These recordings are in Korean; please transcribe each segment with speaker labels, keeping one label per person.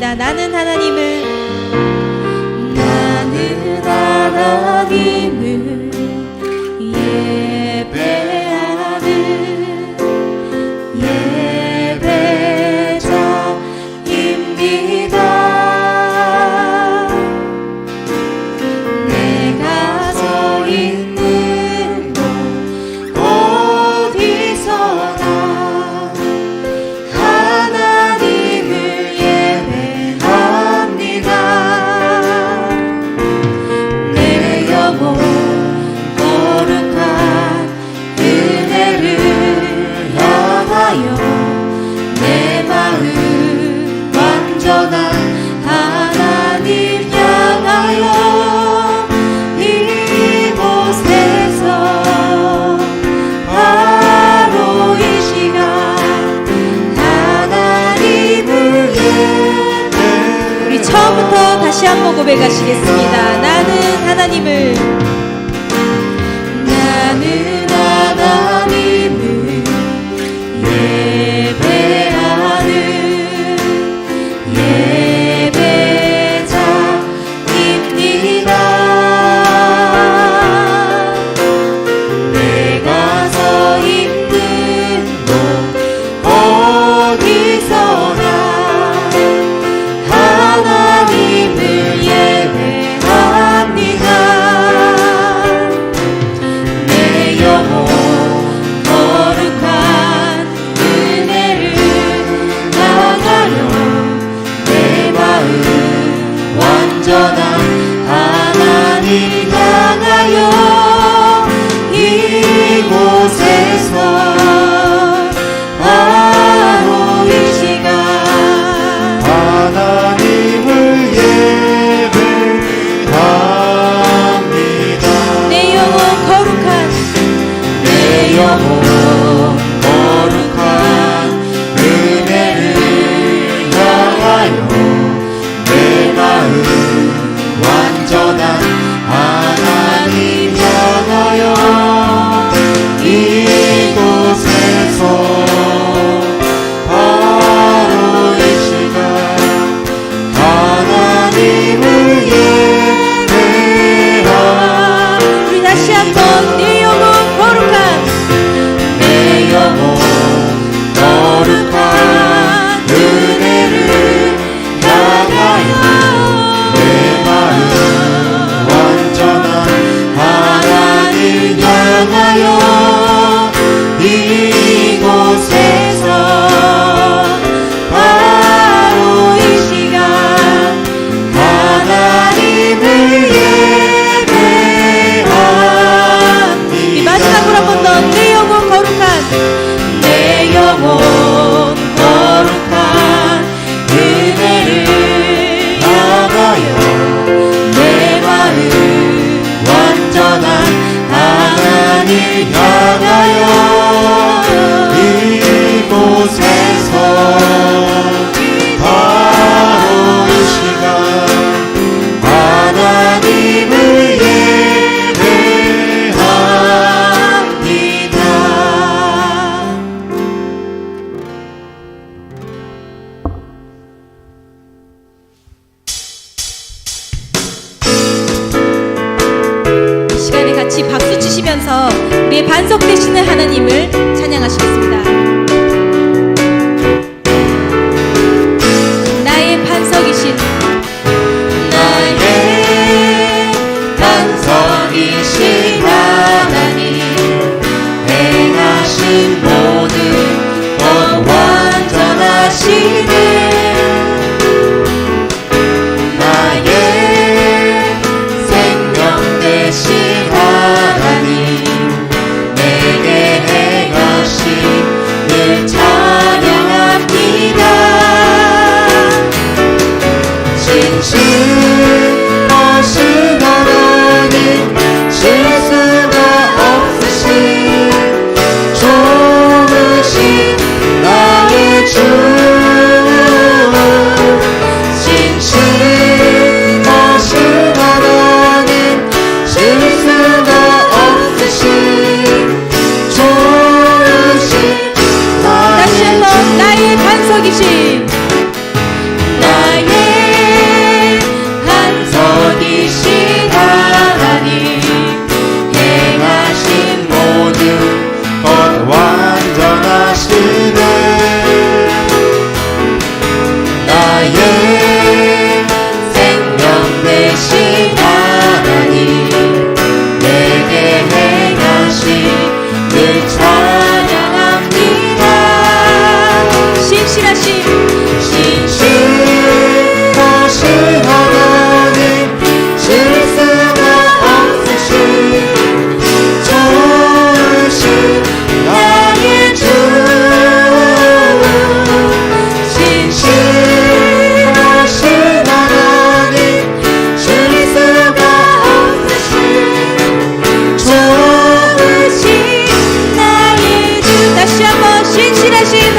Speaker 1: 나는 하나님을 고백하시겠습니다. 나는 하나님을 같이 박수 치시면서 우리의 반석 되시는 하나님을 찬양하시겠습니다.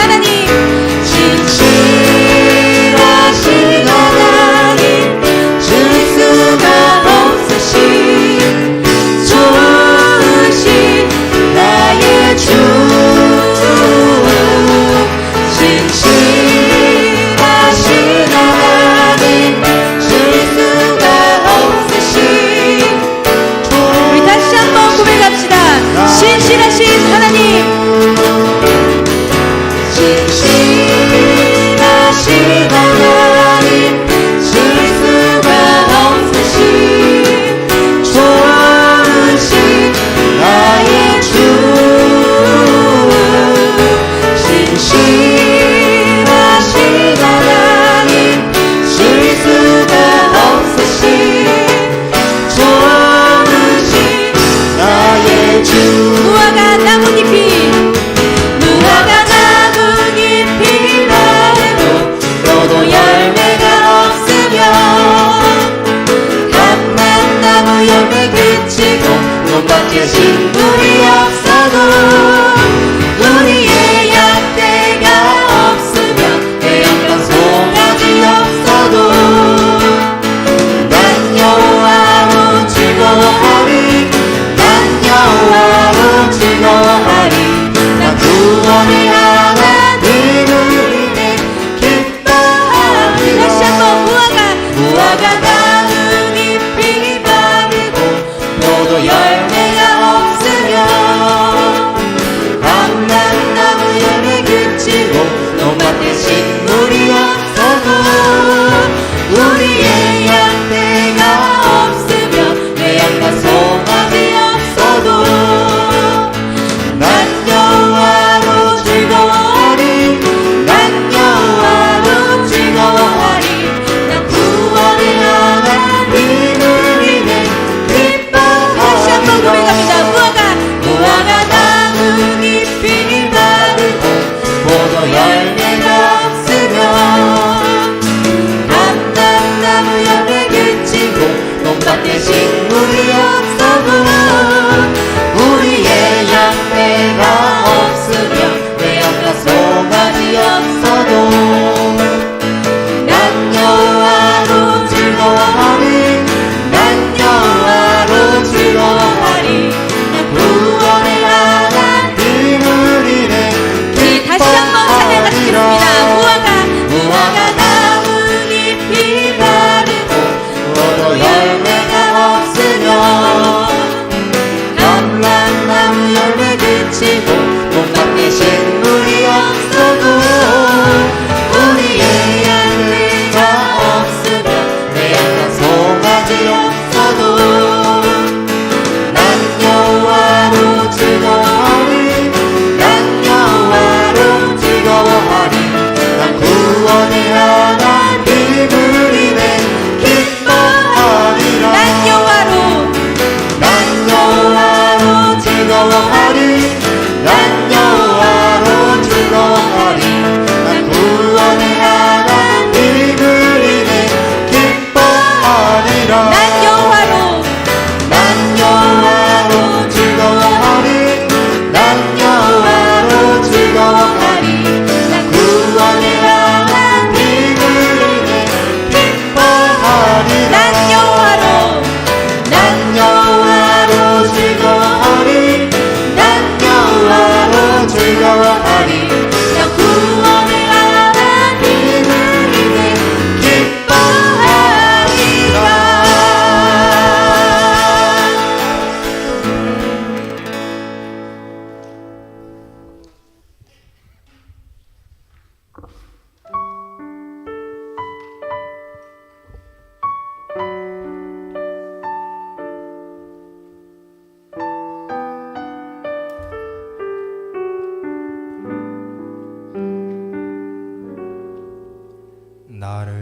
Speaker 1: さらに。信じ Allah